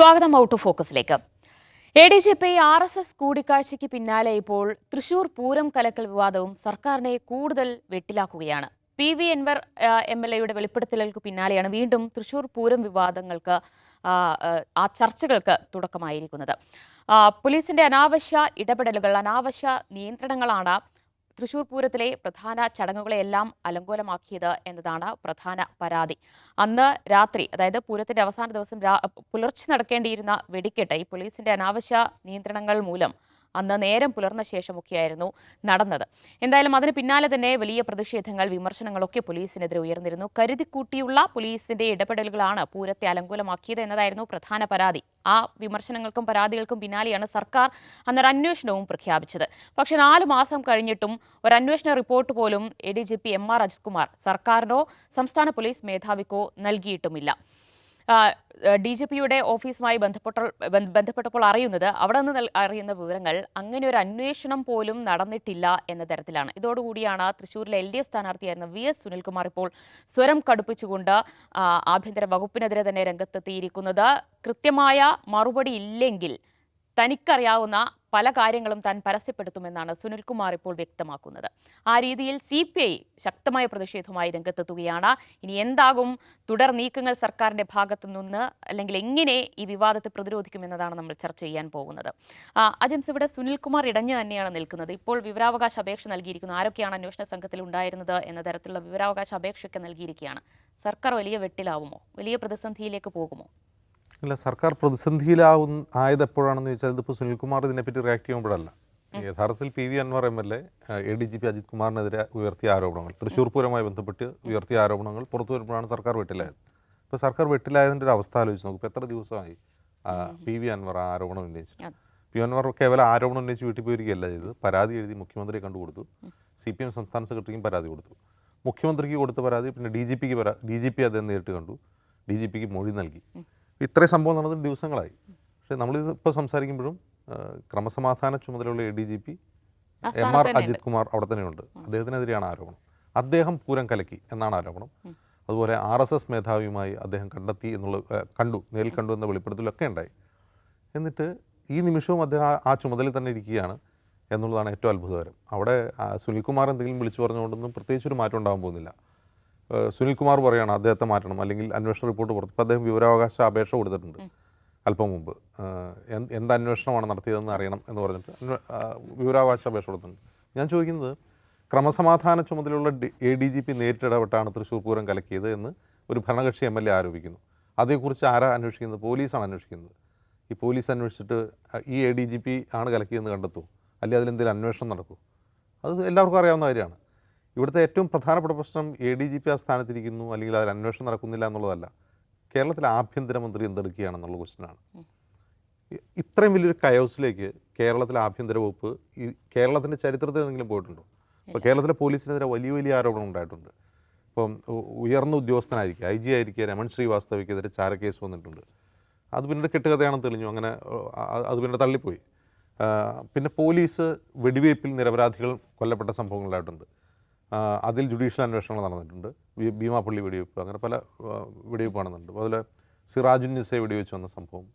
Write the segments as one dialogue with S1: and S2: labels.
S1: സ്വാഗതം out of ഫോക്കസിലേക്ക്. A D G P R S S കൂടിക്കാഴ്ചയ്ക്ക് പിന്നാലെ ഇപ്പോൾ തൃശൂർ പൂരം കലക്കൽ വിവാദവും സർക്കാരിനെ കൂടുതൽ വെട്ടിലാക്കുകയാണ്. P V Anvar M L എയുടെ വെളിപ്പെടുത്തലുകൾക്ക് പിന്നാലെയാണ് വീണ്ടും തൃശൂർ പൂരം വിവാദങ്ങൾക്ക് ആ, ചർച്ചകൾക്ക് തുടക്കമായിരിക്കുന്നത്. പോലീസിന്റെ അനാവശ്യ ഇടപെടലുകൾ അനാവശ്യ നിയന്ത്രണങ്ങളാണ് തൃശൂർ പൂരത്തിലെ പ്രധാന ചടങ്ങുകളെയെല്ലാം അലങ്കോലമാക്കിയത് എന്നതാണ് പ്രധാന പരാതി. അന്ന് രാത്രി അതായത് പൂരത്തിന്റെ അവസാന ദിവസം പുലർച്ചെ നടക്കേണ്ടിയിരുന്ന വെടിക്കെട്ട് ഈ പോലീസിന്റെ അനാവശ്യ നിയന്ത്രണങ്ങൾ മൂലം അന്ന് നേരം പുലർന്ന ശേഷമൊക്കെയായിരുന്നു നടന്നത്. എന്തായാലും അതിന് പിന്നാലെ തന്നെ വലിയ പ്രതിഷേധങ്ങൾ വിമർശനങ്ങളൊക്കെ പോലീസിനെതിരെ ഉയർന്നിരുന്നു. കരുതിക്കൂട്ടിയുള്ള പോലീസിന്റെ ഇടപെടലുകളാണ് പൂരത്തെ അലങ്കൂലമാക്കിയത് എന്നതായിരുന്നു പ്രധാന പരാതി. ആ വിമർശനങ്ങൾക്കും പരാതികൾക്കും പിന്നാലെയാണ് സർക്കാർ അന്നൊരു അന്വേഷണവും പ്രഖ്യാപിച്ചത്. പക്ഷെ നാലു മാസം കഴിഞ്ഞിട്ടും ഒരു അന്വേഷണ റിപ്പോർട്ട് പോലും A D G P M R Ajith Kumar സർക്കാരിനോ സംസ്ഥാന പോലീസ് മേധാവിക്കോ നൽകിയിട്ടുമില്ല. ഡി ജി പിയുടെ ഓഫീസുമായി ബന്ധപ്പെട്ട ബന്ധപ്പെട്ടപ്പോൾ അറിയുന്നത് അവിടെ നിന്ന് അറിയുന്ന വിവരങ്ങൾ അങ്ങനെ ഒരു അന്വേഷണം പോലും നടന്നിട്ടില്ല എന്ന തരത്തിലാണ്. ഇതോടുകൂടിയാണ് തൃശ്ശൂരിലെ എൽ ഡി എഫ് സ്ഥാനാർത്ഥിയായിരുന്ന വി എസ് സുനിൽകുമാർ ഇപ്പോൾ സ്വരം കടുപ്പിച്ചുകൊണ്ട് ആഭ്യന്തര വകുപ്പിനെതിരെ തന്നെ രംഗത്തെത്തിയിരിക്കുന്നത്. കൃത്യമായ മറുപടി ഇല്ലെങ്കിൽ തനിക്കറിയാവുന്ന പല കാര്യങ്ങളും താൻ പരസ്യപ്പെടുത്തുമെന്നാണ് സുനിൽകുമാർ ഇപ്പോൾ വ്യക്തമാക്കുന്നത്. ആ രീതിയിൽ സി പി ഐ ശക്തമായ പ്രതിഷേധവുമായി രംഗത്തെത്തുകയാണ്. ഇനി എന്താകും? തുടർ നീക്കങ്ങൾ സർക്കാരിന്റെ ഭാഗത്തു നിന്ന് അല്ലെങ്കിൽ എങ്ങനെ ഈ വിവാദത്തെ പ്രതിരോധിക്കുമെന്നതാണ് നമ്മൾ ചർച്ച ചെയ്യാൻ പോകുന്നത്. അജൻസ് ഇവിടെ സുനിൽകുമാർ ഇടഞ്ഞു തന്നെയാണ് നിൽക്കുന്നത്. ഇപ്പോൾ വിവരാവകാശ അപേക്ഷ നൽകിയിരിക്കുന്നു. ആരൊക്കെയാണ് അന്വേഷണ സംഘത്തിൽ ഉണ്ടായിരുന്നത് എന്ന തരത്തിലുള്ള വിവരാവകാശ അപേക്ഷയൊക്കെ നൽകിയിരിക്കുകയാണ്. സർക്കാർ വലിയ വെട്ടിലാവുമോ? വലിയ പ്രതിസന്ധിയിലേക്ക് പോകുമോ?
S2: ഇല്ല സർക്കാർ പ്രതിസന്ധിയിലാവും ആയത് എപ്പോഴാണെന്ന് ചോദിച്ചാൽ ഇതിപ്പോൾ സുനിൽകുമാർ ഇതിനെപ്പറ്റി റിയാക്ട് ചെയ്യുമ്പോഴല്ല. യഥാർത്ഥത്തിൽ P V Anvar M L A A D G P Ajith കുമാറിനെതിരെ ഉയർത്തിയ ആരോപണങ്ങൾ തൃശ്ശൂർ പൂരമായി ബന്ധപ്പെട്ട് ഉയർത്തിയ ആരോപണങ്ങൾ പുറത്തു വരുമ്പോഴാണ് സർക്കാർ വെട്ടിലായത്. ഇപ്പോൾ സർക്കാർ വെട്ടിലായതിന്റെ ഒരു അവസ്ഥ ആലോചിച്ച് നോക്കും ഇപ്പോൾ എത്ര ദിവസമായി പി വി അൻവർ ആ ആരോപണം ഉന്നയിച്ചിട്ട്. പി അൻവർ കേവലം ആരോപണം ഉന്നയിച്ച് വീട്ടിൽ പോയിരിക്കുകയല്ല ചെയ്ത് പരാതി എഴുതി മുഖ്യമന്ത്രിയെ കണ്ടുകൊടുത്തു സി പി എം സംസ്ഥാന സെക്രട്ടറിക്കും പരാതി കൊടുത്തു. മുഖ്യമന്ത്രിക്ക് കൊടുത്ത പരാതി പിന്നെ ഡി ജി പിക്ക് പരാ ഡി ജി പി അദ്ദേഹം നേരിട്ട് കണ്ടു ഡി ജി പിക്ക് മൊഴി നൽകി. ഇത്രയും സംഭവം നടന്നത് ദിവസങ്ങളായി. പക്ഷേ നമ്മളിത് ഇപ്പോൾ സംസാരിക്കുമ്പോഴും ക്രമസമാധാന ചുമതലയുള്ള A D G P M R Ajith Kumar അവിടെ തന്നെയുണ്ട്. അദ്ദേഹത്തിനെതിരെയാണ് ആരോപണം. അദ്ദേഹം പൂരം കലക്കി എന്നാണ് ആരോപണം. അതുപോലെ ആർ എസ് എസ് മേധാവിയുമായി അദ്ദേഹം കണ്ടെത്തി എന്നുള്ള കണ്ടു നേരിൽ കണ്ടു എന്ന വെളിപ്പെടുത്തലൊക്കെ ഉണ്ടായി. എന്നിട്ട് ഈ നിമിഷവും അദ്ദേഹം ആ- ചുമതലയിൽ തന്നെ ഇരിക്കുകയാണ് എന്നുള്ളതാണ് ഏറ്റവും അത്ഭുതകരം. അവിടെ സുനിൽ സുനിൽകുമാർ എന്തെങ്കിലും വിളിച്ചു പറഞ്ഞുകൊണ്ടൊന്നും പ്രത്യേകിച്ചൊരു മാറ്റം ഉണ്ടാകാൻ പോകുന്നില്ല. സുനിൽകുമാർ പറയുകയാണ് അദ്ദേഹത്തെ മാറ്റണം അല്ലെങ്കിൽ അന്വേഷണ റിപ്പോർട്ട് പുറത്ത്. ഇപ്പോൾ അദ്ദേഹം വിവരാവകാശ അപേക്ഷ കൊടുത്തിട്ടുണ്ട് അല്പം മുമ്പ്. എന്ത് അന്വേഷണമാണ് നടത്തിയതെന്ന് അറിയണം എന്ന് പറഞ്ഞിട്ട് വിവരാവകാശ അപേക്ഷ കൊടുത്തിട്ടുണ്ട്. ഞാൻ ചോദിക്കുന്നത് ക്രമസമാധാന ചുമതലയുള്ള എ ഡി ജി പി നേരിട്ടിടപെട്ടാണ് തൃശ്ശൂർ പൂരം കലക്കിയത് എന്ന് ഒരു ഭരണകക്ഷി എം എൽ എ ആരോപിക്കുന്നു. അതേക്കുറിച്ച് ആരാ അന്വേഷിക്കുന്നത്? പോലീസാണ് അന്വേഷിക്കുന്നത്. ഈ പോലീസ് അന്വേഷിച്ചിട്ട് ഈ എ ഡി ജി പി ആണ് കലക്കിയതെന്ന് കണ്ടെത്തുമോ അല്ലെങ്കിൽ അതിലെന്തെങ്കിലും അന്വേഷണം നടക്കുമോ അത് എല്ലാവർക്കും അറിയാവുന്ന കാര്യമാണ്. ഇവിടുത്തെ ഏറ്റവും പ്രധാനപ്പെട്ട പ്രശ്നം എ ഡി ജി പി ആ സ്ഥാനത്തിരിക്കുന്നു അല്ലെങ്കിൽ അതിൽ അന്വേഷണം നടക്കുന്നില്ല എന്നുള്ളതല്ല. കേരളത്തിലെ ആഭ്യന്തരമന്ത്രി എന്തെടുക്കുകയാണെന്നുള്ള ക്വസ്റ്റ്യനാണ് ഇത്രയും വലിയൊരു കയോസിലേക്ക് കേരളത്തിലെ ആഭ്യന്തര വകുപ്പ് ഈ കേരളത്തിന്റെ ചരിത്രത്തിൽ എന്തെങ്കിലും പോയിട്ടുണ്ടോ? ഇപ്പോൾ കേരളത്തിലെ പോലീസിനെതിരെ വലിയ വലിയ ആരോപണം ഉണ്ടായിട്ടുണ്ട്. ഇപ്പം ഉയർന്ന ഉദ്യോഗസ്ഥനായിരിക്കുക ഐ ജി ആയിരിക്കുക രമൺ ശ്രീവാസ്തവയ്ക്കെതിരെ ചാരക്കേസ് വന്നിട്ടുണ്ട്. അത് പിന്നീട് കെട്ടുകഥയാണെന്ന് തെളിഞ്ഞു അങ്ങനെ അത് പിന്നീട് തള്ളിപ്പോയി. പിന്നെ പോലീസ് വെടിവയ്പ്പിൽ നിരപരാധികൾ കൊല്ലപ്പെട്ട സംഭവങ്ങളുണ്ടായിട്ടുണ്ട് ആ, അതിൽ ജുഡീഷ്യൽ അന്വേഷണങ്ങൾ നടന്നിട്ടുണ്ട്. ഭീമാപ്പള്ളി വെടിവെപ്പ് അങ്ങനെ പല വെടിവെപ്പ് നടന്നിട്ടുണ്ട് അതുപോലെ സിറാജുൻ നിസയെ വെടിവെച്ച് വന്ന സംഭവം.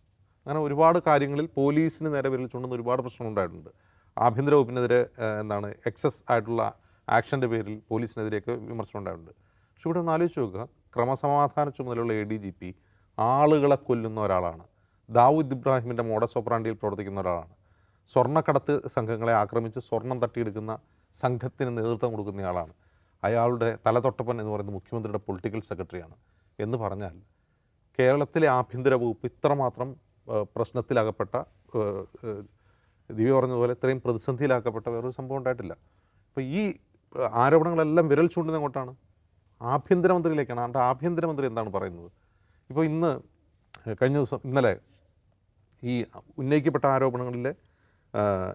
S2: അങ്ങനെ ഒരുപാട് കാര്യങ്ങളിൽ പോലീസിന് നേരെ വിരൽ ചൂണ്ടുന്ന ഒരുപാട് പ്രശ്നങ്ങളുണ്ടായിട്ടുണ്ട് ആഭ്യന്തര വകുപ്പിനെതിരെ എന്താണ് എക്സസ് ആയിട്ടുള്ള ആക്ഷന്റെ പേരിൽ പോലീസിനെതിരെയൊക്കെ വിമർശനം ഉണ്ടായിട്ടുണ്ട്. പക്ഷെ ഇവിടെ ഒന്ന് ആലോചിച്ച് നോക്കുക. ക്രമസമാധാന ചുമതലയുള്ള എ ഡി ജി പി ആളുകളെ കൊല്ലുന്ന ഒരാളാണ്. ദാവൂദ് ഇബ്രാഹിമിന്റെ മോഡസ് ഓപ്പറാണ്ടിയിൽ പ്രവർത്തിക്കുന്ന ഒരാളാണ്. സ്വർണക്കടത്ത് സംഘങ്ങളെ ആക്രമിച്ച് സ്വർണം തട്ടിയെടുക്കുന്ന സംഘത്തിന് നേതൃത്വം കൊടുക്കുന്നയാളാണ് അയാളുടെ തലതൊട്ടപ്പൻ എന്ന് പറയുന്നത് മുഖ്യമന്ത്രിയുടെ പൊളിറ്റിക്കൽ സെക്രട്ടറിയാണ് എന്ന് പറഞ്ഞാൽ കേരളത്തിലെ ആഭ്യന്തര വകുപ്പ് ഇത്രമാത്രം പ്രശ്നത്തിലകപ്പെട്ട ദിവ്യ പറഞ്ഞതുപോലെ ഇത്രയും പ്രതിസന്ധിയിലാക്കപ്പെട്ട വേറൊരു സംഭവം ഉണ്ടായിട്ടില്ല. അപ്പോൾ ഈ ആരോപണങ്ങളെല്ലാം വിരൽ ചൂണ്ടുന്നത് എങ്ങോട്ടാണ്? ആഭ്യന്തരമന്ത്രിയിലേക്കാണ്. അവരുടെ ആഭ്യന്തരമന്ത്രി എന്താണ് പറയുന്നത്? ഇപ്പോൾ ഇന്ന് കഴിഞ്ഞ ദിവസം ഇന്നലെ ഈ ഉന്നയിക്കപ്പെട്ട ആരോപണങ്ങളിലെ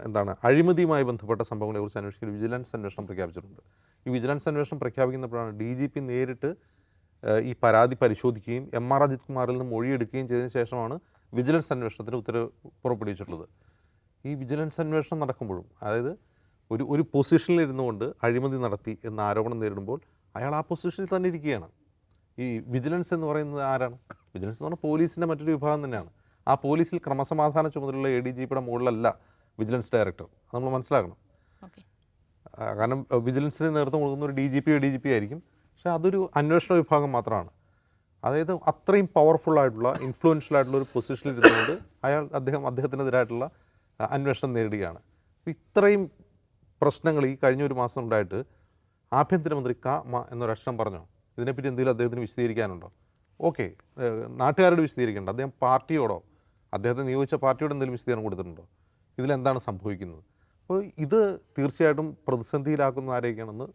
S2: എന്താണ് അഴിമതിയുമായി ബന്ധപ്പെട്ട സംഭവങ്ങളെക്കുറിച്ച് അന്വേഷിക്കാൻ വിജിലൻസ് അന്വേഷണം പ്രഖ്യാപിച്ചിട്ടുണ്ട്. ഈ വിജിലൻസ് അന്വേഷണം പ്രഖ്യാപിക്കുന്നപ്പോഴാണ് ഡി ജി പി നേരിട്ട് ഈ പരാതി പരിശോധിക്കുകയും എം ആർ അജിത് കുമാറിൽ നിന്ന് മൊഴിയെടുക്കുകയും ചെയ്തതിന് ശേഷമാണ് വിജിലൻസ് അന്വേഷണത്തിന് ഉത്തരവ് പുറപ്പെടുവിച്ചിട്ടുള്ളത്. ഈ വിജിലൻസ് അന്വേഷണം നടക്കുമ്പോഴും അതായത് ഒരു ഒരു പൊസിഷനിൽ ഇരുന്നുകൊണ്ട് അഴിമതി നടത്തി എന്ന ആരോപണം നേരിടുമ്പോൾ അയാൾ ആ പൊസിഷനിൽ തന്നെ ഇരിക്കുകയാണ്. ഈ വിജിലൻസ് എന്ന് പറയുന്നത് ആരാണ്? വിജിലൻസ് എന്ന് പറഞ്ഞാൽ പോലീസിന്റെ മറ്റൊരു വിഭാഗം തന്നെയാണ്. ആ പോലീസിൽ ക്രമസമാധാന ചുമതലയുള്ള എ ഡി ജി പിയുടെ മുകളിലല്ല വിജിലൻസ് ഡയറക്ടർ. നമ്മൾ മനസ്സിലാക്കണം. കാരണം വിജിലൻസിന് നേതൃത്വം കൊടുക്കുന്ന ഒരു D G P D G P ആയിരിക്കും. പക്ഷേ അതൊരു അന്വേഷണ വിഭാഗം മാത്രമാണ്. അതായത് അത്രയും പവർഫുൾ ആയിട്ടുള്ള ഇൻഫ്ലുവൻഷ്യൽ ആയിട്ടുള്ള ഒരു പൊസിഷനിൽ ഇരുന്നുകൊണ്ട് അയാൾ അദ്ദേഹം അദ്ദേഹത്തിനെതിരായിട്ടുള്ള അന്വേഷണം നേരിടുകയാണ്. ഇത്രയും പ്രശ്നങ്ങൾ ഈ കഴിഞ്ഞ ഒരു മാസം ഉണ്ടായിട്ട് ആഭ്യന്തരമന്ത്രി ക മ എന്നൊരക്ഷരം പറഞ്ഞോ? ഇതിനെപ്പറ്റി എന്തെങ്കിലും അദ്ദേഹത്തിന് വിശദീകരിക്കാനുണ്ടോ? ഓക്കെ നാട്ടുകാരോട് വിശദീകരിക്കേണ്ട. അദ്ദേഹം പാർട്ടിയോടോ അദ്ദേഹത്തെ നിയോഗിച്ച പാർട്ടിയോട് എന്തെങ്കിലും വിശദീകരണം കൊടുത്തിട്ടുണ്ടോ? ഇതിലെന്താണ് സംഭവിക്കുന്നത്? അപ്പോൾ ഇത് തീർച്ചയായിട്ടും പ്രതിസന്ധിയിലാക്കുന്ന ആരെയൊക്കെയാണെന്ന്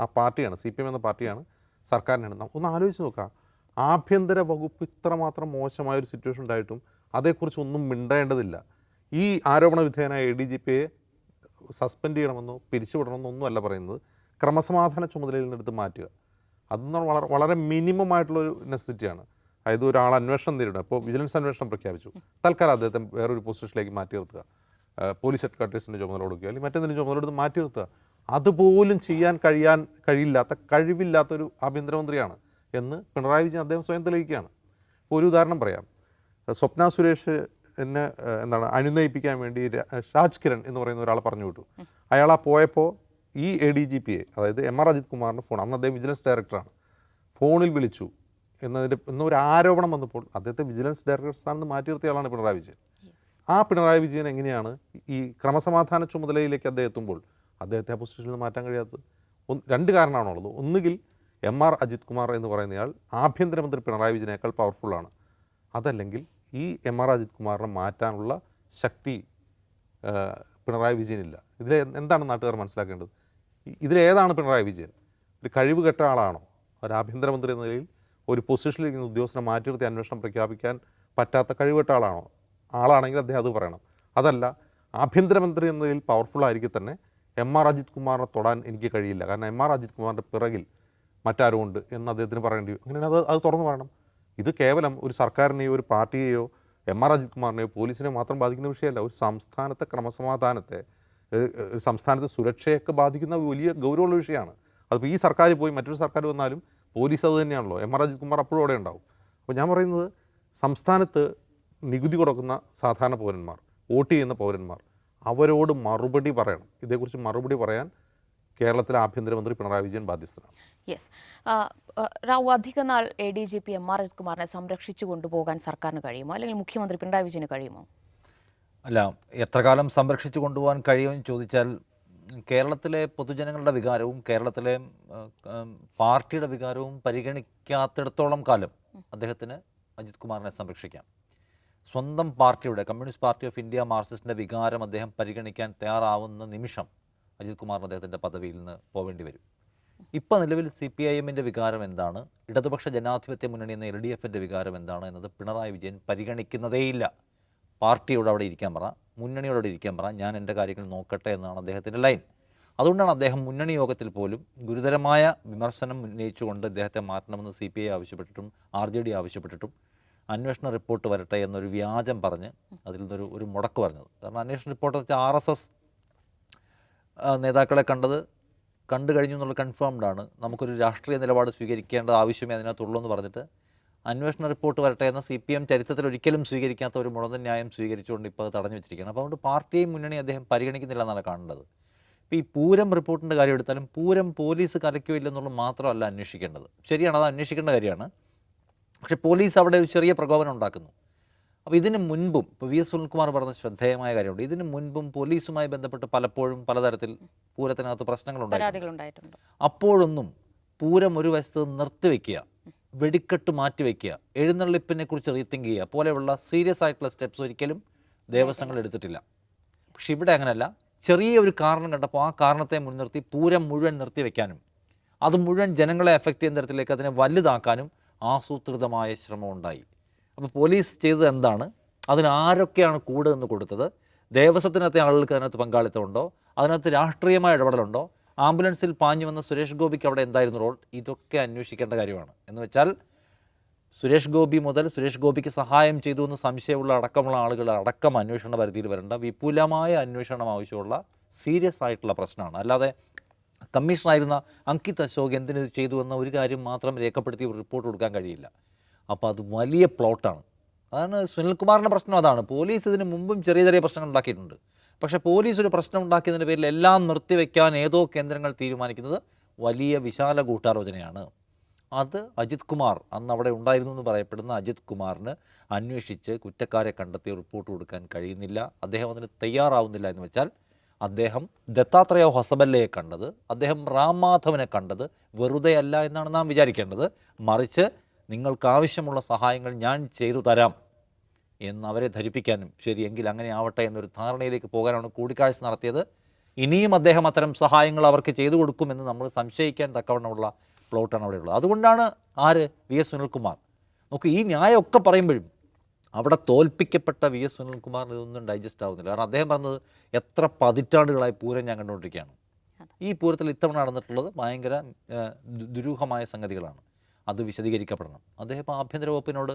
S2: ആ പാർട്ടിയാണ് സി പി എം എന്ന പാർട്ടിയാണ് സർക്കാരിനാണ്. ഒന്ന് ആലോചിച്ച് നോക്കാം. ആഭ്യന്തര വകുപ്പ് ഇത്രമാത്രം മോശമായൊരു സിറ്റുവേഷൻ ഉണ്ടായിട്ടും അതേക്കുറിച്ച് ഒന്നും മിണ്ടേണ്ടതില്ല ഈ ആരോപണ വിധേയനായ എ ഡി ജി പിയെ സസ്പെൻഡ് ചെയ്യണമെന്നോ പിരിച്ചുവിടണമെന്നോ ഒന്നുമല്ല പറയുന്നത്. ക്രമസമാധാന ചുമതലയിൽ നിന്നെടുത്ത് മാറ്റുക. അതെന്ന് വളരെ വളരെ മിനിമം ആയിട്ടുള്ളൊരു നെസസിറ്റിയാണ് അതായത് ഒരാൾ അന്വേഷണം നേരിടുക. ഇപ്പോൾ വിജിലൻസ് അന്വേഷണം പ്രഖ്യാപിച്ചു. തൽക്കാലം അദ്ദേഹത്തെ വേറൊരു പൊസിഷനിലേക്ക് മാറ്റി നിർത്തുക. പോലീസ് ഹെഡ് ക്വാർട്ടേഴ്സിന്റെ ചുമതല കൊടുക്കുക അല്ലെങ്കിൽ മറ്റെന്തെങ്കിലും ചുമതല എടുത്ത് മാറ്റി നിർത്തുക. അതുപോലും ചെയ്യാൻ കഴിയാൻ കഴിയില്ലാത്ത കഴിവില്ലാത്തൊരു ആഭ്യന്തരമന്ത്രിയാണ് എന്ന് പിണറായി വിജയൻ അദ്ദേഹം സ്വയം തെളിയിക്കുകയാണ്. ഇപ്പോൾ ഒരു ഉദാഹരണം പറയാം. സ്വപ്ന സുരേഷ് എന്നെ എന്താണ് അനുനയിപ്പിക്കാൻ വേണ്ടി ഷാജ് കിരൺ എന്ന് പറയുന്ന ഒരാളെ പറഞ്ഞു വിട്ടു. അയാൾ ആ പോയപ്പോൾ ഈ എ ഡി ജി പിയെ അതായത് എം ആർ അജിത് കുമാറിന്റെ ഫോൺ അന്ന് അദ്ദേഹം വിജിലൻസ് ഡയറക്ടറാണ് ഫോണിൽ വിളിച്ചു. എന്നതിന്റെ എന്നൊരു ആരോപണം വന്നപ്പോൾ അദ്ദേഹത്തെ വിജിലൻസ് ഡയറക്ടർ സ്ഥാനത്ത് മാറ്റി നിർത്തിയ ആളാണ് പിണറായി വിജയൻ. ആ പിണറായി വിജയൻ എങ്ങനെയാണ് ഈ ക്രമസമാധാന ചുമതലയിലേക്ക് അദ്ദേഹം എത്തുമ്പോൾ അദ്ദേഹത്തെ ആ പൊസിഷനിൽ നിന്ന് മാറ്റാൻ കഴിയാത്തത്? രണ്ട് കാരണമാണുള്ളത്. ഒന്നുകിൽ എം ആർ അജിത് കുമാർ എന്ന് പറയുന്നയാൾ ആഭ്യന്തരമന്ത്രി പിണറായി വിജയനേക്കാൾ പവർഫുള്ളാണ് അതല്ലെങ്കിൽ ഈ എം ആർ അജിത് കുമാറിനെ മാറ്റാനുള്ള ശക്തി പിണറായി വിജയനില്ല. ഇതിൽ എന്താണ് നാട്ടുകാർ മനസ്സിലാക്കേണ്ടത്? ഇതിലേതാണ് പിണറായി വിജയൻ? ഒരു കഴിവ് കെട്ട ആളാണോ? ഒരു ആഭ്യന്തരമന്ത്രി എന്ന നിലയിൽ ഒരു പൊസിഷനിൽ ഇരിക്കുന്ന ഉദ്യോഗസ്ഥനെ മാറ്റി നിർത്തി അന്വേഷണം പ്രഖ്യാപിക്കാൻ പറ്റാത്ത കഴിവുകെട്ട ആളാണോ? ആളാണെങ്കിൽ അദ്ദേഹം അത് പറയണം. അതല്ല ആഭ്യന്തരമന്ത്രി എന്നതിൽ പവർഫുൾ ആയിരിക്കെ തന്നെ എം ആർ അജിത് കുമാറിനെ തൊടാൻ എനിക്ക് കഴിയില്ല. കാരണം എം ആർ അജിത് കുമാറിന്റെ പിറകിൽ മറ്റാരും ഉണ്ട് എന്ന് അദ്ദേഹത്തിന് പറയേണ്ടി അങ്ങനെയാണ് അത് അത് തുറന്നു പറയണം. ഇത് കേവലം ഒരു സർക്കാരിനെയോ ഒരു പാർട്ടിയെയോ എം ആർ അജിത് കുമാറിനെയോ പോലീസിനെയോ മാത്രം ബാധിക്കുന്ന വിഷയമല്ല. ഒരു സംസ്ഥാനത്തെ ക്രമസമാധാനത്തെ സംസ്ഥാനത്തെ സുരക്ഷയൊക്കെ ബാധിക്കുന്ന വലിയ ഗൗരവമുള്ള വിഷയമാണ്. അതിപ്പോൾ ഈ സർക്കാർ പോയി മറ്റൊരു സർക്കാർ വന്നാലും പോലീസ് അത് തന്നെയാണല്ലോ. എം ആർ അജിത് കുമാർ അപ്പോഴും അവിടെ ഉണ്ടാവും അപ്പോൾ ഞാൻ പറയുന്നത് സംസ്ഥാനത്ത് നികുതി കൊടുക്കുന്ന സാധാരണ പൗരന്മാർ വോട്ട് ചെയ്യുന്ന പൗരന്മാർ അവരോട് മറുപടി പറയണം. ഇതേക്കുറിച്ച് മറുപടി പറയാൻ കേരളത്തിലെ ആഭ്യന്തരമന്ത്രി പിണറായി വിജയൻ ബാധ്യസ്ഥനാണ്.
S1: യെസ് റാവു അധിക നാൾ A D G P M R Ajith കുമാറിനെ സംരക്ഷിച്ചു കൊണ്ടുപോകാൻ സർക്കാരിന് കഴിയുമോ? അല്ലെങ്കിൽ മുഖ്യമന്ത്രി പിണറായി വിജയന് കഴിയുമോ?
S3: അല്ല എത്ര കാലം സംരക്ഷിച്ചു കൊണ്ടുപോകാൻ കഴിയുമെന്ന് ചോദിച്ചാൽ കേരളത്തിലെ പൊതുജനങ്ങളുടെ വികാരവും കേരളത്തിലെ പാർട്ടിയുടെ വികാരവും പരിഗണിക്കാത്തിടത്തോളം കാലം അദ്ദേഹത്തിന് അജിത് കുമാറിനെ സംരക്ഷിക്കാം. സ്വന്തം പാർട്ടിയുടെ കമ്മ്യൂണിസ്റ്റ് പാർട്ടി ഓഫ് ഇന്ത്യ മാർക്സിസ്റ്റിന്റെ വികാരം അദ്ദേഹം പരിഗണിക്കാൻ തയ്യാറാവുന്ന നിമിഷം അജിത് കുമാർ അദ്ദേഹത്തിന്റെ പദവിയിൽ നിന്ന് പോവേണ്ടി വരും. ഇപ്പോൾ നിലവിൽ സി പി ഐ എമ്മിന്റെ വികാരം എന്താണ്? ഇടതുപക്ഷ ജനാധിപത്യ മുന്നണി എന്ന എൽ ഡി എഫിന്റെ വികാരം എന്താണ് എന്നത് പിണറായി വിജയൻ പരിഗണിക്കുന്നതേയില്ല. പാർട്ടിയോട് അവിടെ ഇരിക്കാൻ പറ മുന്നണിയോട് അവിടെ ഇരിക്കാൻ പറ ഞാൻ എന്റെ കാര്യങ്ങൾ നോക്കട്ടെ എന്നാണ് അദ്ദേഹത്തിന്റെ ലൈൻ. അതുകൊണ്ടാണ് അദ്ദേഹം മുന്നണി യോഗത്തിൽ പോലും ഗുരുതരമായ വിമർശനം ഉന്നയിച്ചുകൊണ്ട് അദ്ദേഹത്തെ മാറ്റണമെന്ന് സി പി ഐ ആവശ്യപ്പെട്ടിട്ടും ആർ ജെ ഡി ആവശ്യപ്പെട്ടിട്ടും അന്വേഷണ റിപ്പോർട്ട് വരട്ടെ എന്നൊരു വ്യാജം പറഞ്ഞ് അതിൽ നിന്നൊരു ഒരു മുടക്ക് പറഞ്ഞത്. കാരണം അന്വേഷണ റിപ്പോർട്ട് വെച്ചാൽ ആർ എസ് എസ് നേതാക്കളെ കണ്ടത് കണ്ടു കഴിഞ്ഞു എന്നുള്ള കൺഫേംഡ് ആണ്. നമുക്കൊരു രാഷ്ട്രീയ നിലപാട് സ്വീകരിക്കേണ്ട ആവശ്യമേ അതിനകത്തുള്ളൂ എന്ന് പറഞ്ഞിട്ട് അന്വേഷണ റിപ്പോർട്ട് വരട്ടെ എന്ന സി പി എം ചരിത്രത്തിൽ ഒരിക്കലും സ്വീകരിക്കാത്ത ഒരു മുടന്ത ന്യായം സ്വീകരിച്ചുകൊണ്ട് ഇപ്പോൾ അത് തടഞ്ഞു വെച്ചിരിക്കുകയാണ്. അപ്പോൾ അതുകൊണ്ട് പാർട്ടിയെയും മുന്നണി അദ്ദേഹം പരിഗണിക്കുന്നില്ല എന്നാണ് കാണേണ്ടത്. ഇപ്പോൾ ഈ പൂരം റിപ്പോർട്ടിന്റെ കാര്യം എടുത്താലും പൂരം പോലീസ് കലയ്ക്കോ ഇല്ലെന്നുള്ളത് മാത്രമല്ല അന്വേഷിക്കേണ്ടത്. ശരിയാണ് അത് അന്വേഷിക്കേണ്ട കാര്യമാണ്. പക്ഷേ പോലീസ് അവിടെ ഒരു ചെറിയ പ്രകോപനം ഉണ്ടാക്കുന്നു. അപ്പോൾ ഇതിന് മുൻപും ഇപ്പോൾ വി എസ് സുനിൽകുമാർ പറഞ്ഞ ശ്രദ്ധേയമായ കാര്യമുണ്ട്. ഇതിന് മുൻപും പോലീസുമായി ബന്ധപ്പെട്ട് പലപ്പോഴും പലതരത്തിൽ പൂരത്തിനകത്ത്
S1: പ്രശ്നങ്ങളുണ്ടായിട്ടുണ്ട്.
S3: അപ്പോഴൊന്നും പൂരം ഒരു വശത്ത് നിർത്തിവെക്കുക വെടിക്കെട്ട് മാറ്റിവെക്കുക എഴുന്നള്ളിപ്പിനെ കുറിച്ച് റീത്തിങ്ക് ചെയ്യുക പോലെയുള്ള സീരിയസ് ആയിട്ടുള്ള സ്റ്റെപ്സ് ഒരിക്കലും ദേവസ്വങ്ങൾ എടുത്തിട്ടില്ല. പക്ഷെ ഇവിടെ അങ്ങനെയല്ല. ചെറിയ ഒരു കാരണം കണ്ടപ്പോൾ ആ കാരണത്തെ മുൻനിർത്തി പൂരം മുഴുവൻ നിർത്തിവെക്കാനും അത് മുഴുവൻ ജനങ്ങളെ എഫക്റ്റ് ചെയ്യുന്ന തരത്തിലേക്ക് അതിനെ വലുതാക്കാനും ആസൂത്രിതമായ ശ്രമം ഉണ്ടായി അപ്പോൾ പോലീസ് ചെയ്തത് എന്താണ്? അതിന് ആരൊക്കെയാണ് കൊടുത്തത്? ദേവസ്വത്തിനകത്തെ ആളുകൾക്ക് അതിനകത്ത് പങ്കാളിത്തമുണ്ടോ? അതിനകത്ത് രാഷ്ട്രീയമായ ഇടപെടലുണ്ടോ? ആംബുലൻസിൽ പാഞ്ഞു വന്ന സുരേഷ് ഗോപിക്ക് അവിടെ എന്തായിരുന്നു റോൾ? ഇതൊക്കെ അന്വേഷിക്കേണ്ട കാര്യമാണ്. എന്ന് വെച്ചാൽ സുരേഷ് ഗോപി മുതൽ സുരേഷ് ഗോപിക്ക് സഹായം ചെയ്തു എന്ന് സംശയമുള്ള അടക്കമുള്ള ആളുകൾ അടക്കം അന്വേഷണ പരിധിയിൽ വരേണ്ട വിപുലമായ അന്വേഷണം ആവശ്യമുള്ള സീരിയസ് ആയിട്ടുള്ള പ്രശ്നമാണ്. അല്ലാതെ കമ്മീഷണറായിരുന്ന അങ്കിത് അശോക് എന്തിനു ചെയ്തു എന്ന ഒരു കാര്യം മാത്രം രേഖപ്പെടുത്തി ഒരു റിപ്പോർട്ട് കൊടുക്കാൻ കഴിയില്ല. അപ്പോൾ അത് വലിയ പ്ലോട്ടാണ്. അതാണ് സുനിൽകുമാറിന്റെ പ്രശ്നം അതാണ്. പോലീസ് ഇതിന് മുമ്പും ചെറിയ ചെറിയ പ്രശ്നങ്ങൾ ഉണ്ടാക്കിയിട്ടുണ്ട്. പക്ഷേ പോലീസ് ഒരു പ്രശ്നം ഉണ്ടാക്കിയതിന്റെ പേരിൽ എല്ലാം നിർത്തിവെക്കാൻ ഏതോ കേന്ദ്രങ്ങൾ തീരുമാനിക്കുന്നത് വലിയ വിശാല കൂട്ടാലോചനയാണ് അത് അജിത് കുമാർ അന്ന് അവിടെ ഉണ്ടായിരുന്നു എന്ന് പറയപ്പെടുന്ന അജിത് കുമാറിന് അന്വേഷിച്ച് കുറ്റക്കാരെ കണ്ടെത്തി റിപ്പോർട്ട് കൊടുക്കാൻ കഴിയുന്നില്ല. അദ്ദേഹം അതിന് തയ്യാറാവുന്നില്ല എന്ന് വെച്ചാൽ അദ്ദേഹം ദത്താത്രേയ ഹൊസബല്ലയെ കണ്ടത്? അദ്ദേഹം റാം മാധവനെ കണ്ടത്? വെറുതെ അല്ല എന്നാണ് നാം വിചാരിക്കേണ്ടത്. മറിച്ച് നിങ്ങൾക്ക് ആവശ്യമുള്ള സഹായങ്ങൾ ഞാൻ ചെയ്തു തരാം എന്ന് അവരെ ധരിപ്പിക്കാനും ശരിയെങ്കിൽ അങ്ങനെ ആവട്ടെ എന്നൊരു ധാരണയിലേക്ക് പോകാനാണ് കൂടിക്കാഴ്ച നടത്തിയത്. ഇനിയും അദ്ദേഹം അത്തരം സഹായങ്ങൾ അവർക്ക് ചെയ്തു കൊടുക്കുമെന്ന് നമ്മൾ സംശയിക്കാൻ തക്കവണ്ണമുള്ള പ്ലോട്ടാണ് അവിടെയുള്ളത്. അതുകൊണ്ടാണ് ആര് വി എസ് സുനിൽകുമാർ. നോക്കൂ ഈ ന്യായമൊക്കെ പറയുമ്പോഴും അവിടെ തോൽപ്പിക്കപ്പെട്ട വി എസ് സുനിൽകുമാറിന് ഇതൊന്നും ഡൈജസ്റ്റ് ആവുന്നില്ല. കാരണം അദ്ദേഹം പറഞ്ഞത് എത്ര പതിറ്റാണ്ടുകളായി പൂരം ഞാൻ കണ്ടുകൊണ്ടിരിക്കുകയാണ്. ഈ പൂരത്തിൽ ഇത്തവണ നടന്നിട്ടുള്ളത് ഭയങ്കര ദുരൂഹമായ സംഗതികളാണ്. അത് വിശദീകരിക്കപ്പെടണം. അദ്ദേഹം ആഭ്യന്തര വകുപ്പിനോട്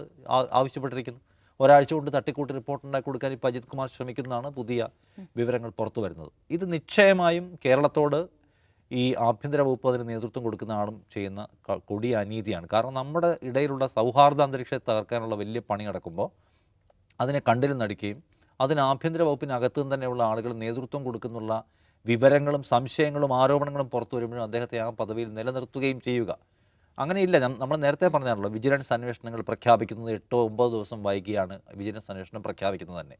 S3: ആവശ്യപ്പെട്ടിരിക്കുന്നു. ഒരാഴ്ച കൊണ്ട് തട്ടിക്കൂട്ടി റിപ്പോർട്ട് ഉണ്ടാക്കി കൊടുക്കാൻ ഇപ്പോൾ അജിത് കുമാർ ശ്രമിക്കുന്നതാണ് പുതിയ വിവരങ്ങൾ പുറത്തു വരുന്നത്. ഇത് നിശ്ചയമായും കേരളത്തോട് ഈ ആഭ്യന്തര വകുപ്പ് അതിന് നേതൃത്വം കൊടുക്കുന്ന ആളും ചെയ്യുന്ന കൊടിയ അനീതിയാണ്. കാരണം നമ്മുടെ ഇടയിലുള്ള സൗഹാർദ്ദ അന്തരീക്ഷത്തെ തകർക്കാനുള്ള വലിയ പണി നടക്കുമ്പോൾ അതിനെ കണ്ടിലും നടിക്കുകയും അതിന് ആഭ്യന്തര വകുപ്പിനകത്തു നിന്ന് തന്നെയുള്ള ആളുകൾ നേതൃത്വം കൊടുക്കുന്നുള്ള വിവരങ്ങളും സംശയങ്ങളും ആരോപണങ്ങളും പുറത്തു വരുമ്പോഴും അദ്ദേഹത്തെ ആ പദവിയിൽ നിലനിർത്തുകയും ചെയ്യുക. അങ്ങനെയില്ല നമ്മൾ നേരത്തെ പറഞ്ഞാണല്ലോ വിജിലൻസ് അന്വേഷണങ്ങൾ പ്രഖ്യാപിക്കുന്നത് എട്ടോ ഒമ്പതോ ദിവസം വൈകിയാണ് വിജിലൻസ് അന്വേഷണം പ്രഖ്യാപിക്കുന്നത് തന്നെ.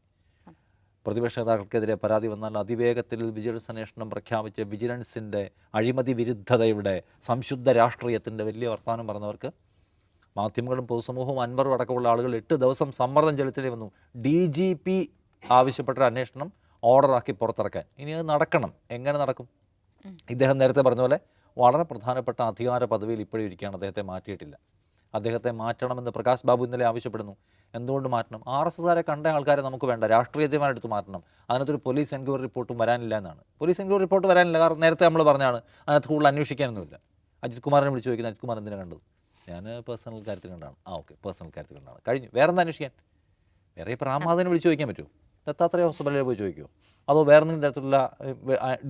S3: പ്രതിപക്ഷ നേതാക്കൾക്കെതിരെ പരാതി വന്നാൽ അതിവേഗത്തിൽ വിജിലൻസ് അന്വേഷണം പ്രഖ്യാപിച്ച് വിജിലൻസിന്റെ അഴിമതി വിരുദ്ധതയുടെ സംശുദ്ധ രാഷ്ട്രീയത്തിന്റെ വലിയ വർത്തമാനം പറഞ്ഞവർക്ക് മാധ്യമങ്ങളും പൊതുസമൂഹവും അൻവറും അടക്കമുള്ള ആളുകൾ എട്ട് ദിവസം സമ്മർദ്ദം ചെലുത്തേണ്ടി വന്നു. ഡി ജി പി ആവശ്യപ്പെട്ട അന്വേഷണം ഓർഡറാക്കി പുറത്തിറക്കാൻ. ഇനി അത് നടക്കണം. എങ്ങനെ നടക്കും? ഇദ്ദേഹം നേരത്തെ പറഞ്ഞ പോലെ വളരെ പ്രധാനപ്പെട്ട അധികാര പദവിയിൽ ഇപ്പോഴും ഇരിക്കുകയാണ്. അദ്ദേഹത്തെ മാറ്റിയിട്ടില്ല. അദ്ദേഹത്തെ മാറ്റണമെന്ന് പ്രകാശ് ബാബു ഇന്നലെ ആവശ്യപ്പെടുന്നു. എന്തുകൊണ്ട് മാറ്റണം? ആർ എസ് എസ്സുകാരെ കണ്ട ആൾക്കാരെ നമുക്ക് വേണ്ട. രാഷ്ട്രീയതയുമായി എടുത്ത് മാറ്റണം. അതിനകത്തൊരു പോലീസ് എൻക്വയറി റിപ്പോർട്ടും വരാനില്ല എന്നാണ്. പോലീസ് എൻക്വയറി റിപ്പോർട്ട് വരാനില്ല. കാരണം നേരത്തെ നമ്മൾ പറഞ്ഞാണ് അതിനകത്ത് കൂടുതൽ അന്വേഷിക്കാനൊന്നുമില്ല. അജിത് കുമാറിനെ വിളിച്ചു ചോദിക്കുന്നത് അജിത് കുമാർ എന്തിനാണ് കണ്ടത്? ഞാൻ പേഴ്സണൽ കാര്യത്തിൽ കൊണ്ടാണ്. ആ ഓക്കെ പേഴ്സണൽ കാര്യത്തിൽ കൊണ്ടാണ്. കഴിഞ്ഞു. വേറെ എന്താ അന്വേഷിക്കാൻ? വേറെ ഇപ്പോൾ റാംനാഥിനെ വിളിച്ച് ചോദിക്കാൻ പറ്റുമോ? ദത്താത്രേയ ഹോസ്പിറ്റലിൽ പോയി ചോദിക്കുമോ അതോ വേറെ എന്തെങ്കിലും തരത്തിലുള്ള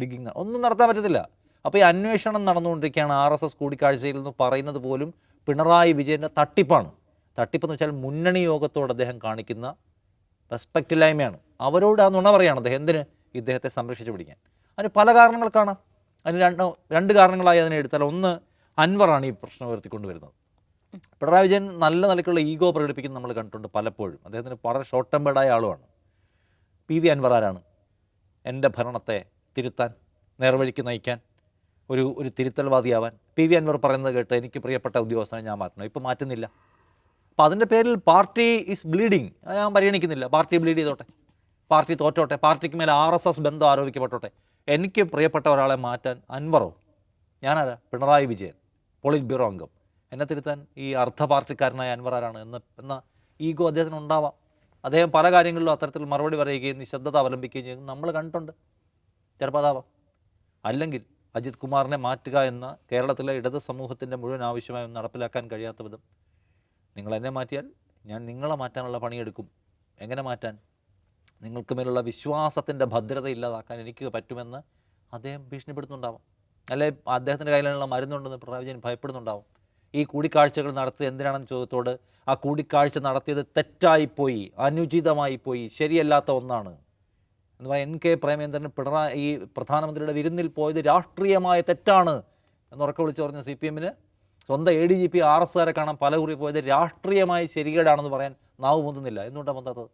S3: ഡിഗിങ് ഒന്നും നടത്താൻ പറ്റത്തില്ല. അപ്പോൾ ഈ അന്വേഷണം നടന്നുകൊണ്ടിരിക്കുകയാണ് ആർ എസ് എസ് കൂടിക്കാഴ്ചയിൽ നിന്ന് പറയുന്നത് പോലും പിണറായി വിജയന്റെ തട്ടിപ്പാണ്. തട്ടിപ്പെന്ന് വെച്ചാൽ മുന്നണി യോഗത്തോട് അദ്ദേഹം കാണിക്കുന്ന റെസ്പെക്റ്റ് ഇല്ലായ്മയാണ്. അവരോട് ആ നുണ പറയുകയാണ് അദ്ദേഹം. എന്തിന്? ഇദ്ദേഹത്തെ സംരക്ഷിച്ച് പിടിക്കാൻ. അതിന് പല കാരണങ്ങൾ കാണാം. അതിന് രണ്ട് രണ്ട് കാരണങ്ങളായി അതിനെ എടുത്താൽ ഒന്ന് അൻവറാണ് ഈ പ്രശ്നം ഉയർത്തിക്കൊണ്ടുവരുന്നത്. പിണറായി വിജയൻ നല്ല നിലയ്ക്കുള്ള ഈഗോ പ്രകടിപ്പിക്കുന്ന നമ്മൾ കണ്ടിട്ടുണ്ട് പലപ്പോഴും. അദ്ദേഹത്തിന് വളരെ ഷോർട്ട് ടെമ്പേർഡായ ആളുമാണ്. പി വി അൻവർ ആരാണ്? എന്റെ ഭരണത്തെ തിരുത്താൻ നേർവഴിക്ക് നയിക്കാൻ ഒരു ഒരു തിരുത്തൽവാദിയാവാൻ. പി വി അൻവർ പറയുന്നത് കേട്ട് എനിക്ക് പ്രിയപ്പെട്ട ഉദ്യോഗസ്ഥനെ ഞാൻ മാറ്റണം. ഇപ്പോൾ മാറ്റുന്നില്ല. അപ്പോൾ അതിന്റെ പേരിൽ പാർട്ടി ഈസ് ബ്ലീഡിങ് ഞാൻ പരിഗണിക്കുന്നില്ല. പാർട്ടി ബ്ലീഡ് ചെയ്തോട്ടെ. പാർട്ടി തോറ്റോട്ടെ. പാർട്ടിക്ക് മേലെ ആർ എസ് എസ് ബന്ധം ആരോപിക്കപ്പെട്ടോട്ടെ. എനിക്ക് പ്രിയപ്പെട്ട ഒരാളെ മാറ്റാൻ അൻവറോ? ഞാനാരാ? പിണറായി വിജയൻ. പോളിറ്റ് ബ്യൂറോ അംഗം. എന്നെ തിരുത്താൻ ഈ അർദ്ധ പാർട്ടിക്കാരനായ അൻവർ ആരാണ് എന്ന എന്ന ഈഗോ അദ്ദേഹത്തിന് ഉണ്ടാവാം. അദ്ദേഹം പല കാര്യങ്ങളിലും അത്തരത്തിൽ മറുപടി പറയുകയും നിശബ്ദത അവലംബിക്കുകയും ചെയ്യും. നമ്മൾ കണ്ടിട്ടുണ്ട്. ചിലപ്പോൾ അതാവാം. അല്ലെങ്കിൽ അജിത് കുമാറിനെ മാറ്റുക എന്ന കേരളത്തിലെ ഇടത് സമൂഹത്തിന്റെ മുഴുവൻ ആവശ്യമായും നടപ്പിലാക്കാൻ കഴിയാത്ത വിധം നിങ്ങൾ എന്നെ മാറ്റിയാൽ ഞാൻ നിങ്ങളെ മാറ്റാനുള്ള പണിയെടുക്കും. എങ്ങനെ മാറ്റാൻ? നിങ്ങൾക്ക് മേലുള്ള വിശ്വാസത്തിന്റെ ഭദ്രത ഇല്ലാതാക്കാൻ എനിക്ക് പറ്റുമെന്ന് അദ്ദേഹം ഭീഷണിപ്പെടുത്തുന്നുണ്ടാവാം. അല്ലെ അദ്ദേഹത്തിന്റെ കയ്യിലുള്ള മരുന്നുണ്ടെന്ന് പിണറായി ഭയപ്പെടുന്നുണ്ടാവും. ഈ കൂടിക്കാഴ്ചകൾ നടത്തിയത് എന്തിനാണെന്ന് ചോദ്യത്തോട് ആ കൂടിക്കാഴ്ച നടത്തിയത് തെറ്റായിപ്പോയി അനുചിതമായി പോയി ശരിയല്ലാത്ത ഒന്നാണ്. എന്ന് പറയാൻ എൻ കെ പ്രേമേന്ദ്രൻ പിണറായി ഈ പ്രധാനമന്ത്രിയുടെ വിരുന്നിൽ പോയത് രാഷ്ട്രീയമായ തെറ്റാണ് എന്നുറക്കെ വിളിച്ചു പറഞ്ഞ സി പി എമ്മിന്. സ്വന്തം A D G P R എസ്സുകാരെ കാണാൻ പലകുറി പോയത് രാഷ്ട്രീയമായി ശരികേടാണെന്ന് പറയാൻ നാവ് പൊന്തുന്നില്ല. എന്തുകൊണ്ടാണ് പൊന്താത്തത്?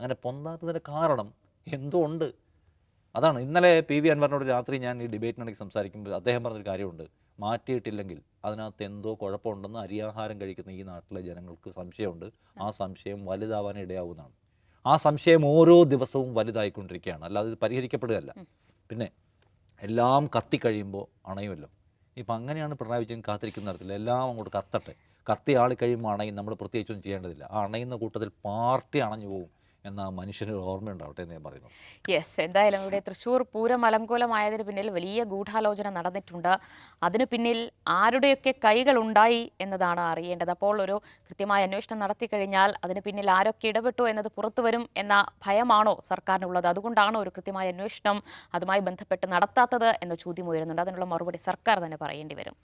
S3: അങ്ങനെ പൊന്താത്തതിന്റെ കാരണം എന്തോ ഉണ്ട് അതാണ്. ഇന്നലെ പി വി അൻവറിനോട് രാത്രി ഞാൻ ഈ ഡിബേറ്റിനിടയ്ക്ക് സംസാരിക്കുമ്പോൾ അദ്ദേഹം പറഞ്ഞൊരു കാര്യമുണ്ട്. മാറ്റിയിട്ടില്ലെങ്കിൽ അതിനകത്ത് എന്തോ കുഴപ്പമുണ്ടെന്ന് അരിയാഹാരം കഴിക്കുന്ന ഈ നാട്ടിലെ ജനങ്ങൾക്ക് സംശയമുണ്ട്. ആ സംശയം വലുതാവാൻ ഇടയാവുന്നതാണ്. ആ സംശയം ഓരോ ദിവസവും വലുതായിക്കൊണ്ടിരിക്കുകയാണ്. അല്ലാതെ ഇത് പരിഹരിക്കപ്പെടുകയല്ല. പിന്നെ എല്ലാം കത്തിക്കഴിയുമ്പോൾ അണയുമല്ലോ. ഇപ്പം അങ്ങനെയാണ് പിണറായി വിജയൻ കാത്തിരിക്കുന്ന തരത്തിൽ എല്ലാം അങ്ങോട്ട് കത്തട്ടെ. കത്തി ആളി കഴിയുമ്പോൾ അണയും. നമ്മൾ പ്രത്യേകിച്ചൊന്നും ചെയ്യേണ്ടതില്ല. ആ അണയുന്ന കൂട്ടത്തിൽ പാർട്ടി അണഞ്ഞു പോകും എന്ന മനുഷ്യന് ഓർമ്മയുണ്ടാവട്ടെ എന്ന് ഞാൻ പറയുന്നു.
S1: യെസ് എന്തായാലും ഇവിടെ തൃശ്ശൂർ പൂരം അലങ്കോലമായതിന് പിന്നിൽ വലിയ ഗൂഢാലോചന നടന്നിട്ടുണ്ട്. അതിന് പിന്നിൽ ആരുടെയൊക്കെ കൈകൾ ഉണ്ടായി എന്നതാണ് അറിയേണ്ടത്. അപ്പോൾ ഒരു കൃത്യമായ അന്വേഷണം നടത്തി കഴിഞ്ഞാൽ അതിന് പിന്നിൽ ആരൊക്കെ ഇടപെട്ടു എന്നത് പുറത്തു വരും എന്ന ഭയമാണോ സർക്കാരിനുള്ളത്? അതുകൊണ്ടാണോ ഒരു കൃത്യമായ അന്വേഷണം അതുമായി ബന്ധപ്പെട്ട് നടത്താത്തത് എന്ന ചോദ്യം ഉയരുന്നുണ്ട്. അതിനുള്ള മറുപടി സർക്കാർ തന്നെ പറയേണ്ടി വരും.